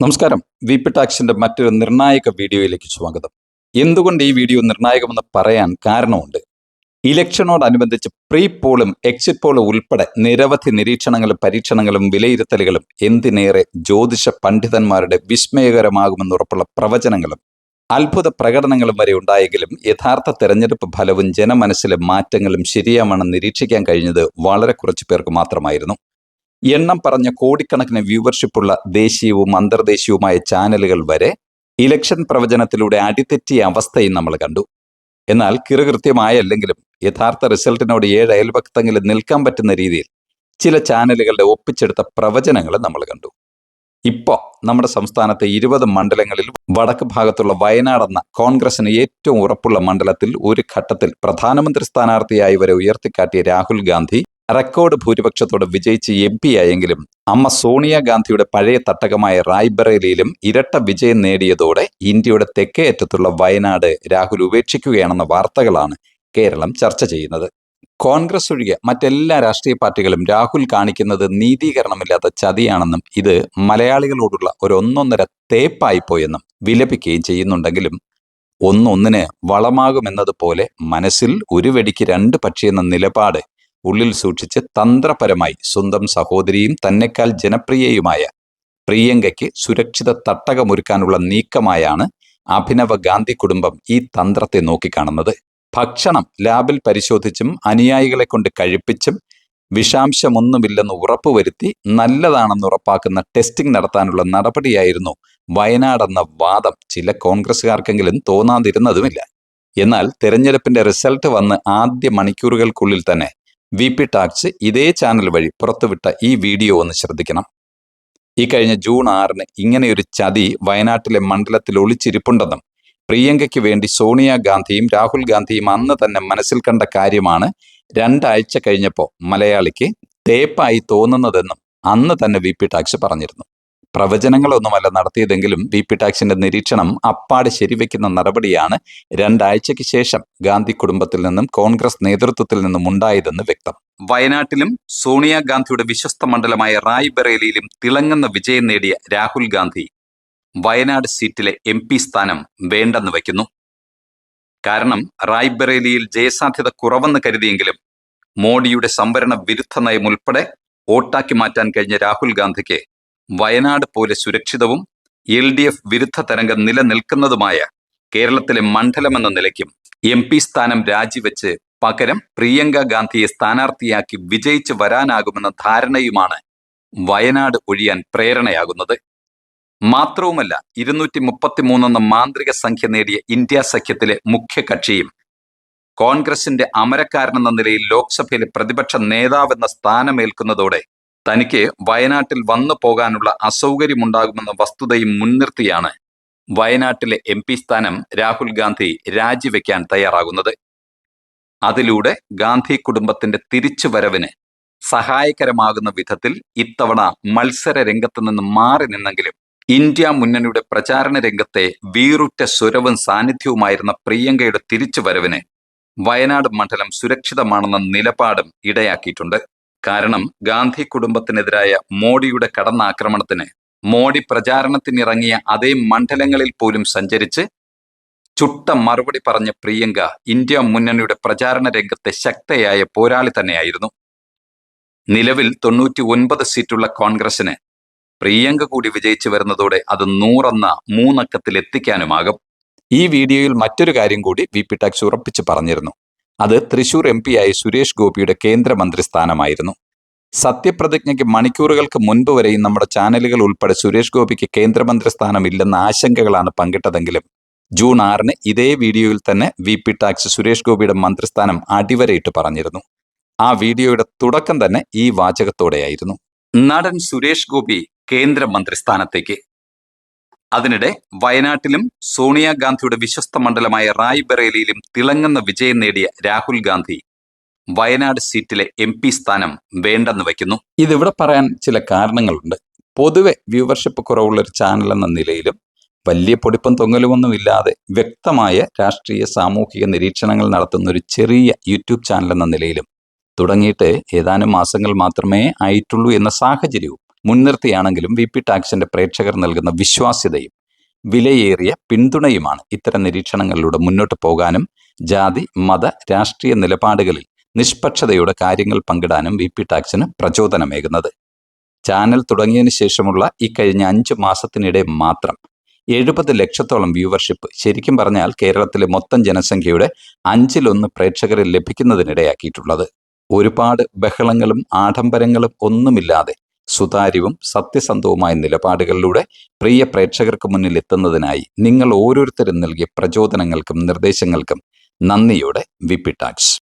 നമസ്കാരം. V P ടാക്സിന്റെ മറ്റൊരു നിർണായക വീഡിയോയിലേക്ക് സ്വാഗതം. എന്തുകൊണ്ട് ഈ വീഡിയോ നിർണായകമെന്ന് പറയാൻ കാരണമുണ്ട്? ഇലക്ഷനോടനുബന്ധിച്ച് പ്രീ പോളും എക്സിറ്റ് പോളും ഉൾപ്പെടെ നിരവധി നിരീക്ഷണങ്ങളും പരീക്ഷണങ്ങളും വിലയിരുത്തലുകളും എന്തിനേറെ ജ്യോതിഷ പണ്ഡിതന്മാരുടെ വിസ്മയകരമാകുമെന്നുറപ്പുള്ള പ്രവചനങ്ങളും അത്ഭുത പ്രകടനങ്ങളും വരെ ഉണ്ടായെങ്കിലും യഥാർത്ഥ തെരഞ്ഞെടുപ്പ് ഫലവും ജനമനസ്സിലെ മാറ്റങ്ങളും ശരിയാമെന്ന് നിരീക്ഷിക്കാൻ കഴിഞ്ഞത് വളരെ കുറച്ചു പേർക്ക് മാത്രമായിരുന്നു. എണ്ണം പറഞ്ഞ കോടിക്കണക്കിന് വ്യൂവർഷിപ്പുള്ള ദേശീയവും അന്തർദേശീയവുമായ ചാനലുകൾ വരെ ഇലക്ഷൻ പ്രവചനത്തിലൂടെ അടിതെറ്റിയ അവസ്ഥയും നമ്മൾ കണ്ടു. എന്നാൽ കിറുകൃത്യമായല്ലെങ്കിലും യഥാർത്ഥ റിസൾട്ടിനോട് ഏഴ് അയൽപക്കത്തെങ്കിലും നിൽക്കാൻ പറ്റുന്ന രീതിയിൽ ചില ചാനലുകളുടെ ഒപ്പിച്ചെടുത്ത പ്രവചനങ്ങൾ നമ്മൾ കണ്ടു. ഇപ്പോൾ നമ്മുടെ സംസ്ഥാനത്തെ ഇരുപത് മണ്ഡലങ്ങളിൽ വടക്ക് ഭാഗത്തുള്ള വയനാട് എന്ന കോൺഗ്രസിന് ഏറ്റവും ഉറപ്പുള്ള മണ്ഡലത്തിൽ ഒരു ഘട്ടത്തിൽ പ്രധാനമന്ത്രി സ്ഥാനാർത്ഥിയായി വരെ ഉയർത്തിക്കാട്ടിയ രാഹുൽ ഗാന്ധി റെക്കോർഡ് ഭൂരിപക്ഷത്തോടെ വിജയിച്ച് എം പി ആയെങ്കിലും അമ്മ സോണിയാഗാന്ധിയുടെ പഴയ തട്ടകമായ റായ്ബറേലിയിലും ഇരട്ട വിജയം നേടിയതോടെ ഇന്ത്യയുടെ തെക്കേയറ്റത്തുള്ള വയനാട് രാഹുൽ ഉപേക്ഷിക്കുകയാണെന്ന വാർത്തകളാണ് കേരളം ചർച്ച ചെയ്യുന്നത്. കോൺഗ്രസ് ഒഴികെ മറ്റെല്ലാ രാഷ്ട്രീയ പാർട്ടികളും രാഹുൽ കാണിക്കുന്നത് നീതീകരണമില്ലാത്ത ചതിയാണെന്നും ഇത് മലയാളികളോടുള്ള ഒരു ഒന്നൊന്നര തേപ്പായിപ്പോയെന്നും വിലപിക്കുകയും ചെയ്യുന്നുണ്ടെങ്കിലും ഒന്നൊന്നിന് വളമാകുമെന്നതുപോലെ മനസ്സിൽ ഒരു വെടിക്ക് രണ്ട് പക്ഷിയെന്ന നിലപാട് ഉള്ളിൽ സൂക്ഷിച്ച് തന്ത്രപരമായി സ്വന്തം സഹോദരിയും തന്നെക്കാൾ ജനപ്രിയയുമായ പ്രിയങ്കയ്ക്ക് സുരക്ഷിത തട്ടകമൊരുക്കാനുള്ള നീക്കമായാണ് അഭിനവ ഗാന്ധി കുടുംബം ഈ തന്ത്രത്തെ നോക്കിക്കാണുന്നത്. ഭക്ഷണം ലാബിൽ പരിശോധിച്ചും അനുയായികളെ കൊണ്ട് കഴിപ്പിച്ചും വിഷാംശമൊന്നുമില്ലെന്ന് ഉറപ്പുവരുത്തി നല്ലതാണെന്ന് ഉറപ്പാക്കുന്ന ടെസ്റ്റിംഗ് നടത്താനുള്ള നടപടിയായിരുന്നു വയനാടെന്ന വാദം ചില കോൺഗ്രസുകാർക്കെങ്കിലും തോന്നാതിരുന്നതുമില്ല. എന്നാൽ തെരഞ്ഞെടുപ്പിന്റെ റിസൾട്ട് വന്ന് ആദ്യ മണിക്കൂറുകൾക്കുള്ളിൽ തന്നെ വി പി ടാക്സ് ഇതേ ചാനൽ വഴി പുറത്തുവിട്ട ഈ വീഡിയോ ഒന്ന് ശ്രദ്ധിക്കണം. ഈ കഴിഞ്ഞ ജൂൺ ആറിന് ഇങ്ങനെയൊരു ചതി വയനാട്ടിലെ മണ്ഡലത്തിൽ ഒളിച്ചിരിപ്പുണ്ടെന്നും പ്രിയങ്കയ്ക്ക് വേണ്ടി സോണിയാഗാന്ധിയും രാഹുൽ ഗാന്ധിയും അന്ന് തന്നെ മനസ്സിൽ കണ്ട കാര്യമാണ് രണ്ടാഴ്ച കഴിഞ്ഞപ്പോൾ മലയാളിക്ക് തേപ്പായി തോന്നുന്നതെന്നും അന്ന് തന്നെ വി പി ടാക്സ് പറഞ്ഞിരുന്നു. പ്രവചനങ്ങളൊന്നുമല്ല നടത്തിയതെങ്കിലും വി പി ടാക്സിന്റെ നിരീക്ഷണം അപ്പാടെ ശരിവെക്കുന്ന നടപടിയാണ് രണ്ടാഴ്ചയ്ക്ക് ശേഷം ഗാന്ധി കുടുംബത്തിൽ നിന്നും കോൺഗ്രസ് നേതൃത്വത്തിൽ നിന്നും ഉണ്ടായതെന്ന് വ്യക്തം. വയനാട്ടിലും സോണിയാഗാന്ധിയുടെ വിശ്വസ്ത മണ്ഡലമായ റായ്ബറേലിയിലും തിളങ്ങുന്ന വിജയം നേടിയ രാഹുൽ ഗാന്ധി വയനാട് സീറ്റിലെ എം പി സ്ഥാനം വേണ്ടെന്ന് വയ്ക്കുന്നു. കാരണം റായ്ബറേലിയിൽ ജയസാധ്യത കുറവെന്ന് കരുതിയെങ്കിലും മോഡിയുടെ സംവരണ വിരുദ്ധ നയം ഉൾപ്പെടെ വോട്ടാക്കി മാറ്റാൻ കഴിഞ്ഞ രാഹുൽ ഗാന്ധിക്ക് വയനാട് പോലെ സുരക്ഷിതവും എൽ ഡി എഫ് വിരുദ്ധ തരംഗം നിലനിൽക്കുന്നതുമായ കേരളത്തിലെ മണ്ഡലമെന്ന നിലയ്ക്കും എം പി സ്ഥാനം രാജിവെച്ച് പകരം പ്രിയങ്ക ഗാന്ധിയെ സ്ഥാനാർത്ഥിയാക്കി വിജയിച്ച് വരാനാകുമെന്ന ധാരണയുമാണ് വയനാട് ഒഴിയാൻ പ്രേരണയാകുന്നത്. മാത്രവുമല്ല ഇരുന്നൂറ്റി മുപ്പത്തിമൂന്നെന്ന മാന്ത്രിക സംഖ്യ നേടിയ ഇന്ത്യ സഖ്യത്തിലെ മുഖ്യ കക്ഷിയും കോൺഗ്രസിന്റെ അമരക്കാരനെന്ന നിലയിൽ ലോക്സഭയിലെ പ്രതിപക്ഷ നേതാവെന്ന സ്ഥാനമേൽക്കുന്നതോടെ തനിക്ക് വയനാട്ടിൽ വന്നു പോകാനുള്ള അസൗകര്യമുണ്ടാകുമെന്ന വസ്തുതയും മുൻനിർത്തിയാണ് വയനാട്ടിലെ എം പി സ്ഥാനം രാഹുൽ ഗാന്ധി രാജിവെക്കാൻ തയ്യാറാകുന്നത്. അതിലൂടെ ഗാന്ധി കുടുംബത്തിന്റെ തിരിച്ചുവരവിന് സഹായകരമാകുന്ന വിധത്തിൽ ഇത്തവണ മത്സര രംഗത്ത് നിന്ന് മാറി നിന്നെങ്കിലും ഇന്ത്യ മുന്നണിയുടെ പ്രചാരണ രംഗത്തെ വീറുറ്റ സ്വരവും സാന്നിധ്യവുമായിരുന്ന പ്രിയങ്കയുടെ തിരിച്ചുവരവിന് വയനാട് മണ്ഡലം സുരക്ഷിതമാണെന്ന നിലപാടും ഇടയാക്കിയിട്ടുണ്ട്. കാരണം ഗാന്ധി കുടുംബത്തിനെതിരായ മോഡിയുടെ കടന്നാക്രമണത്തിന് മോഡി പ്രചാരണത്തിനിറങ്ങിയ അതേ മണ്ഡലങ്ങളിൽ പോലും സഞ്ചരിച്ച് ചുട്ട മറുപടി പറഞ്ഞ പ്രിയങ്ക ഇന്ത്യ മുന്നണിയുടെ പ്രചാരണ രംഗത്തെ ശക്തയായ പോരാളി തന്നെയായിരുന്നു. നിലവിൽ തൊണ്ണൂറ്റി ഒൻപത് സീറ്റുള്ള കോൺഗ്രസിന് പ്രിയങ്ക കൂടി വിജയിച്ചു വരുന്നതോടെ അത് നൂറെന്ന മൂന്നക്കത്തിൽ എത്തിക്കാനുമാകും ഈ വീഡിയോയിൽ മറ്റൊരു കാര്യം കൂടി വി പി ടാക്സ് ഉറപ്പിച്ച് പറഞ്ഞിരുന്നു. അത് തൃശൂർ എം ആയി സുരേഷ് ഗോപിയുടെ കേന്ദ്രമന്ത്രി സ്ഥാനമായിരുന്നു. സത്യപ്രതിജ്ഞയ്ക്ക് മണിക്കൂറുകൾക്ക് മുൻപ് വരെയും നമ്മുടെ ചാനലുകൾ ഉൾപ്പെടെ സുരേഷ് ഗോപിക്ക് കേന്ദ്രമന്ത്രി സ്ഥാനം ഇല്ലെന്ന ആശങ്കകളാണ് പങ്കിട്ടതെങ്കിലും ജൂൺ ആറിന് ഇതേ വീഡിയോയിൽ തന്നെ വി പി ടാക്സ് സുരേഷ് ഗോപിയുടെ മന്ത്രിസ്ഥാനം അടിവരയിട്ട് പറഞ്ഞിരുന്നു. ആ വീഡിയോയുടെ തുടക്കം തന്നെ ഈ വാചകത്തോടെയായിരുന്നു. നടൻ സുരേഷ് ഗോപി കേന്ദ്രമന്ത്രി സ്ഥാനത്തേക്ക് അതിനിടെ വയനാട്ടിലും സോണിയാഗാന്ധിയുടെ വിശ്വസ്ത മണ്ഡലമായ റായ്ബറേലിയിലും തിളങ്ങുന്ന വിജയം നേടിയ രാഹുൽ ഗാന്ധി വയനാട് സീറ്റിലെ എം പി സ്ഥാനം വേണ്ടെന്ന് വയ്ക്കുന്നു. ഇതിവിടെ പറയാൻ ചില കാരണങ്ങളുണ്ട്. പൊതുവെ വ്യൂവർഷിപ്പ് കുറവുള്ള ഒരു ചാനൽ എന്ന നിലയിലും വലിയ പൊടിപ്പും തൊങ്ങലുമൊന്നും ഇല്ലാതെ വ്യക്തമായ രാഷ്ട്രീയ സാമൂഹിക നിരീക്ഷണങ്ങൾ നടത്തുന്ന ഒരു ചെറിയ യൂട്യൂബ് ചാനൽ എന്ന നിലയിലും തുടങ്ങിയിട്ട് ഏതാനും മാസങ്ങൾ മാത്രമേ ആയിട്ടുള്ളൂ എന്ന സാഹചര്യവും മുൻനിർത്തിയാണെങ്കിലും വി പി ടാക്സിന്റെ പ്രേക്ഷകർ നൽകുന്ന വിശ്വാസ്യതയും വിലയേറിയ പിന്തുണയുമാണ് ഇത്തരം നിരീക്ഷണങ്ങളിലൂടെ മുന്നോട്ട് പോകാനും ജാതി മത രാഷ്ട്രീയ നിലപാടുകളിൽ നിഷ്പക്ഷതയോടെ കാര്യങ്ങൾ പങ്കിടാനും വി പി ടാക്സിന് പ്രചോദനമേകുന്നത്. ചാനൽ തുടങ്ങിയതിന് ശേഷമുള്ള ഈ കഴിഞ്ഞ അഞ്ച് മാസത്തിനിടെ മാത്രം എഴുപത് ലക്ഷത്തോളം വ്യൂവർഷിപ്പ് ശരിക്കും പറഞ്ഞാൽ കേരളത്തിലെ മൊത്തം ജനസംഖ്യയുടെ അഞ്ചിലൊന്ന് പ്രേക്ഷകരിൽ ലഭിക്കുന്നതിനിടയാക്കിയിട്ടുള്ളത്. ഒരുപാട് ബഹളങ്ങളും ആഡംബരങ്ങളും ഒന്നുമില്ലാതെ സുതാര്യവും സത്യസന്ധവുമായ നിലപാടുകളിലൂടെ പ്രിയ പ്രേക്ഷകർക്ക് മുന്നിൽ എത്തുന്നതിനായി നിങ്ങൾ ഓരോരുത്തരും നൽകിയ പ്രചോദനങ്ങൾക്കും നിർദ്ദേശങ്ങൾക്കും നന്ദിയോടെ വി പി ടാക്സ്.